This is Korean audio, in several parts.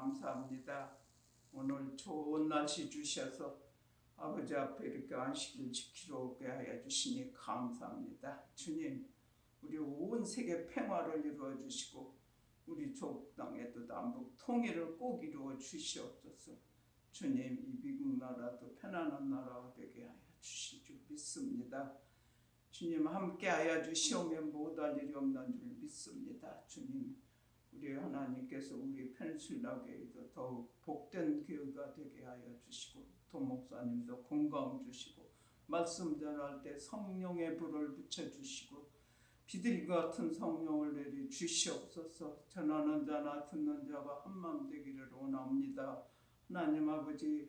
감사합니다. 오늘 좋은 날씨 주셔서 아버지 앞에 이렇게 안식일 지키러 오게 하여 주시니 감사합니다. 주님, 우리 온 세계 평화를 이루어 주시고 우리 족 땅에도 남북 통일을 꼭 이루어 주시옵소서. 주님, 이 미국 나라도 편안한 나라가 되게 하여 주실 줄 믿습니다. 주님 함께 하여 주시오면 못할 일이 없는 줄 믿습니다. 주님, 하나님께서 우리 교회도 더욱 복된 교회가 되게 하여 주시고 도 목사님도 건강 주시고 말씀 전할 때 성령의 불을 붙여 주시고 비둘기 같은 성령을 내려 주시옵소서 전하는 자나 듣는 자가 한마음 되기를 원합니다. 하나님 아버지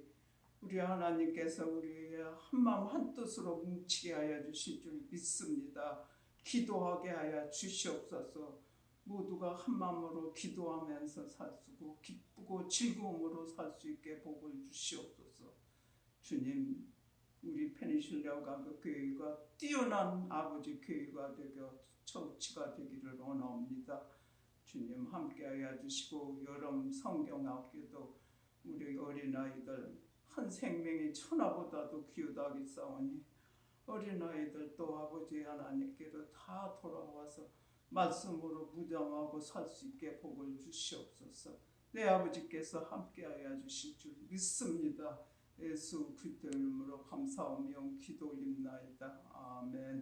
우리 하나님께서 우리의 한마음 한뜻으로 뭉치게 하여 주실 줄 믿습니다. 기도하게 하여 주시옵소서. 모두가 한 마음으로 기도하면서 살수고 기쁘고 즐거움으로 살 수 있게 복을 주시옵소서. 주님, 우리 페니실리아가 그 교회가 뛰어난 아버지 교회가 되고 처치가 되기를 원합니다. 주님 함께하여 주시고 여름 성경학교도 우리 어린아이들 한 생명이 천하보다도 귀하다기 싸우니 어린아이들 또 아버지 하나님께로 다 돌아와서 말씀으로 무장하고 살 수 있게 복을 주시옵소서. 내 아버지께서 함께하여 주실 줄 믿습니다. 예수 그리스도 이름으로 감사하며 기도 올립나이다. 아멘.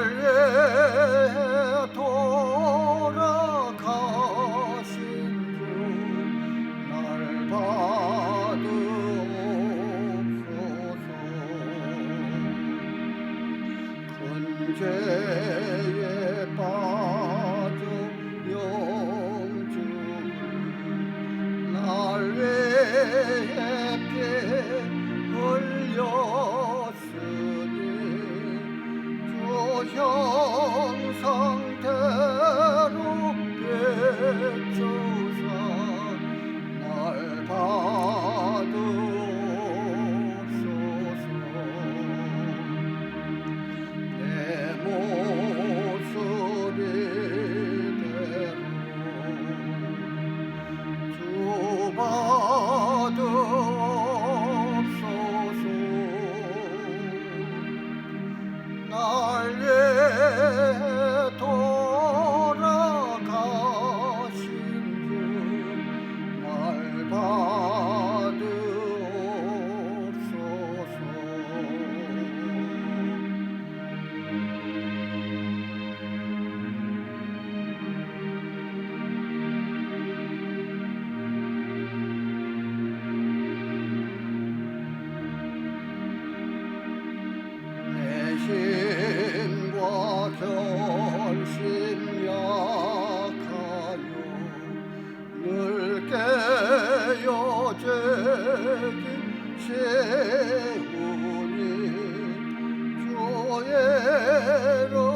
날에 돌아가신 주날 받으옵소서 큰 죄에 빠져 영주 날 외에 피 흘렸 형상대로 베쳐 이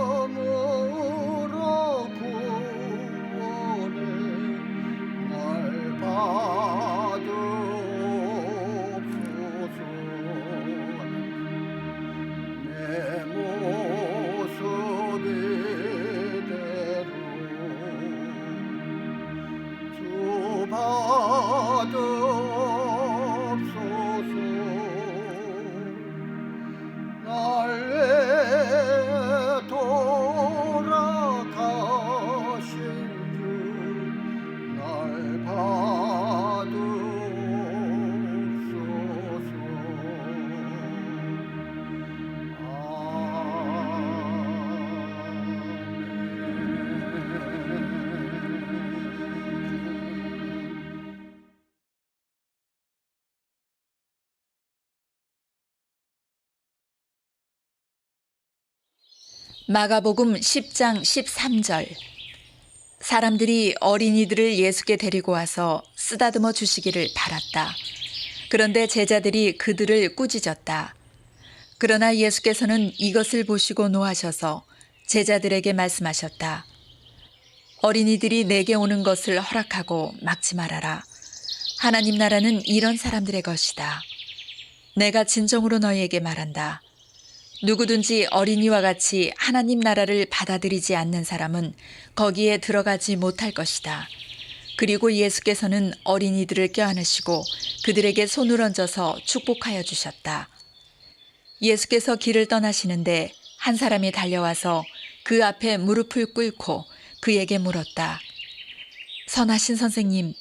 마가복음 10장 13절 사람들이 어린이들을 예수께 데리고 와서 쓰다듬어 주시기를 바랐다. 그런데 제자들이 그들을 꾸짖었다. 그러나 예수께서는 이것을 보시고 노하셔서 제자들에게 말씀하셨다. 어린이들이 내게 오는 것을 허락하고 막지 말아라. 하나님 나라는 이런 사람들의 것이다. 내가 진정으로 너희에게 말한다. 누구든지 어린이와 같이 하나님 나라를 받아들이지 않는 사람은 거기에 들어가지 못할 것이다. 그리고 예수께서는 어린이들을 껴안으시고 그들에게 손을 얹어서 축복하여 주셨다. 예수께서 길을 떠나시는데 한 사람이 달려와서 그 앞에 무릎을 꿇고 그에게 물었다. 선하신 선생님,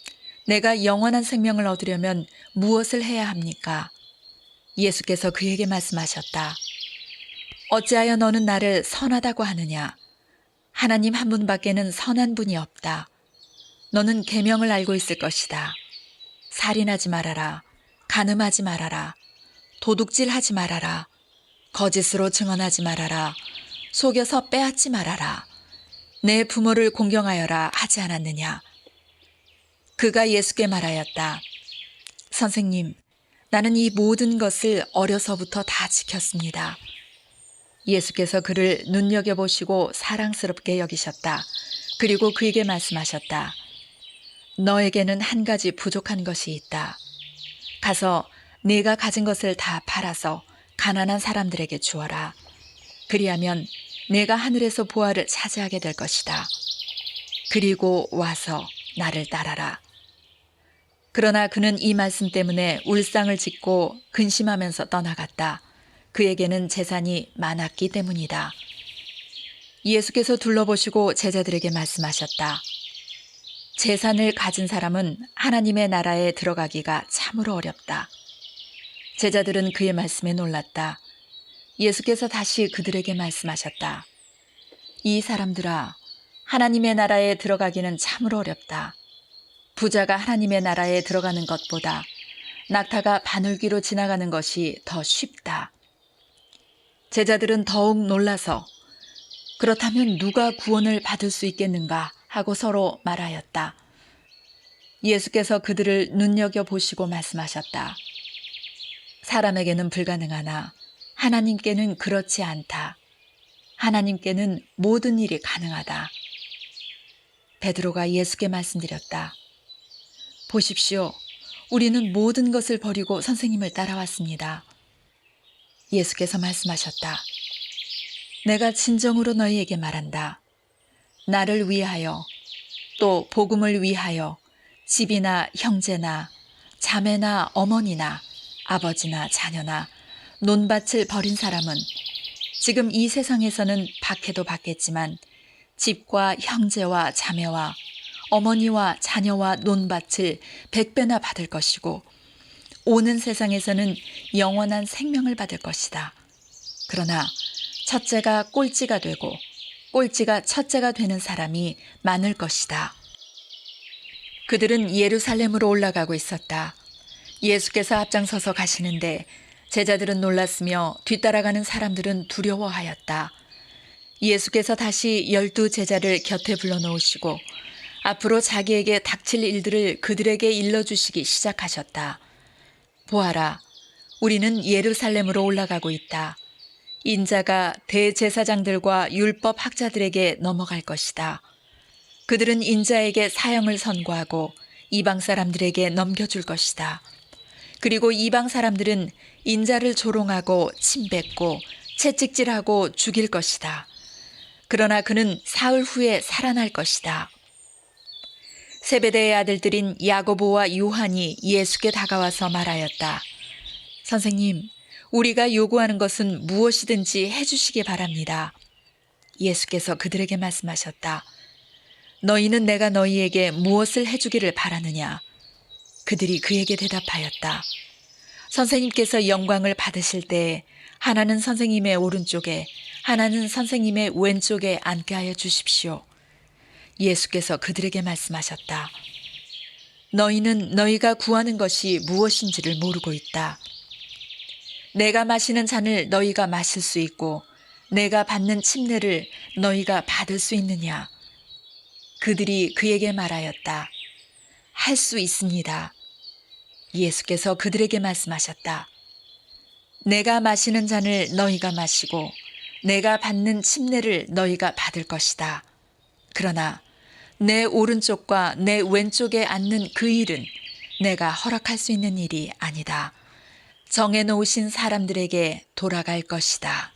내가 영원한 생명을 얻으려면 무엇을 해야 합니까? 예수께서 그에게 말씀하셨다. 어찌하여 너는 나를 선하다고 하느냐? 하나님 한 분밖에는 선한 분이 없다. 너는 계명을 알고 있을 것이다. 살인하지 말아라. 간음하지 말아라. 도둑질하지 말아라. 거짓으로 증언하지 말아라. 속여서 빼앗지 말아라. 내 부모를 공경하여라 하지 않았느냐? 그가 예수께 말하였다. 선생님, 나는 이 모든 것을 어려서부터 다 지켰습니다. 예수께서 그를 눈여겨보시고 사랑스럽게 여기셨다. 그리고 그에게 말씀하셨다. 너에게는 한 가지 부족한 것이 있다. 가서 네가 가진 것을 다 팔아서 가난한 사람들에게 주어라. 그리하면 내가 하늘에서 보화를 차지하게 될 것이다. 그리고 와서 나를 따라라. 그러나 그는 이 말씀 때문에 울상을 짓고 근심하면서 떠나갔다. 그에게는 재산이 많았기 때문이다. 예수께서 둘러보시고 제자들에게 말씀하셨다. 재산을 가진 사람은 하나님의 나라에 들어가기가 참으로 어렵다. 제자들은 그의 말씀에 놀랐다. 예수께서 다시 그들에게 말씀하셨다. 이 사람들아, 하나님의 나라에 들어가기는 참으로 어렵다. 부자가 하나님의 나라에 들어가는 것보다 낙타가 바늘귀로 지나가는 것이 더 쉽다. 제자들은 더욱 놀라서 그렇다면 누가 구원을 받을 수 있겠는가 하고 서로 말하였다. 예수께서 그들을 눈여겨보시고 말씀하셨다. 사람에게는 불가능하나 하나님께는 그렇지 않다. 하나님께는 모든 일이 가능하다. 베드로가 예수께 말씀드렸다. 보십시오. 우리는 모든 것을 버리고 선생님을 따라왔습니다. 예수께서 말씀하셨다. 내가 진정으로 너희에게 말한다. 나를 위하여 또 복음을 위하여 집이나 형제나 자매나 어머니나 아버지나 자녀나 논밭을 버린 사람은 지금 이 세상에서는 박해도 받겠지만 집과 형제와 자매와 어머니와 자녀와 논밭을 백배나 받을 것이고 오는 세상에서는 영원한 생명을 받을 것이다. 그러나 첫째가 꼴찌가 되고 꼴찌가 첫째가 되는 사람이 많을 것이다. 그들은 예루살렘으로 올라가고 있었다. 예수께서 앞장서서 가시는데 제자들은 놀랐으며 뒤따라가는 사람들은 두려워하였다. 예수께서 다시 열두 제자를 곁에 불러놓으시고 앞으로 자기에게 닥칠 일들을 그들에게 일러주시기 시작하셨다. 보아라, 우리는 예루살렘으로 올라가고 있다. 인자가 대제사장들과 율법 학자들에게 넘어갈 것이다. 그들은 인자에게 사형을 선고하고 이방 사람들에게 넘겨줄 것이다. 그리고 이방 사람들은 인자를 조롱하고 침뱉고 채찍질하고 죽일 것이다. 그러나 그는 사흘 후에 살아날 것이다. 세베대의 아들들인 야고보와 요한이 예수께 다가와서 말하였다. 선생님, 우리가 요구하는 것은 무엇이든지 해주시기 바랍니다. 예수께서 그들에게 말씀하셨다. 너희는 내가 너희에게 무엇을 해주기를 바라느냐? 그들이 그에게 대답하였다. 선생님께서 영광을 받으실 때 하나는 선생님의 오른쪽에 하나는 선생님의 왼쪽에 앉게 하여 주십시오. 예수께서 그들에게 말씀하셨다. 너희는 너희가 구하는 것이 무엇인지를 모르고 있다. 내가 마시는 잔을 너희가 마실 수 있고 내가 받는 침례를 너희가 받을 수 있느냐? 그들이 그에게 말하였다. 할 수 있습니다. 예수께서 그들에게 말씀하셨다. 내가 마시는 잔을 너희가 마시고 내가 받는 침례를 너희가 받을 것이다. 그러나 내 오른쪽과 내 왼쪽에 앉는 그 일은 내가 허락할 수 있는 일이 아니다. 정해놓으신 사람들에게 돌아갈 것이다.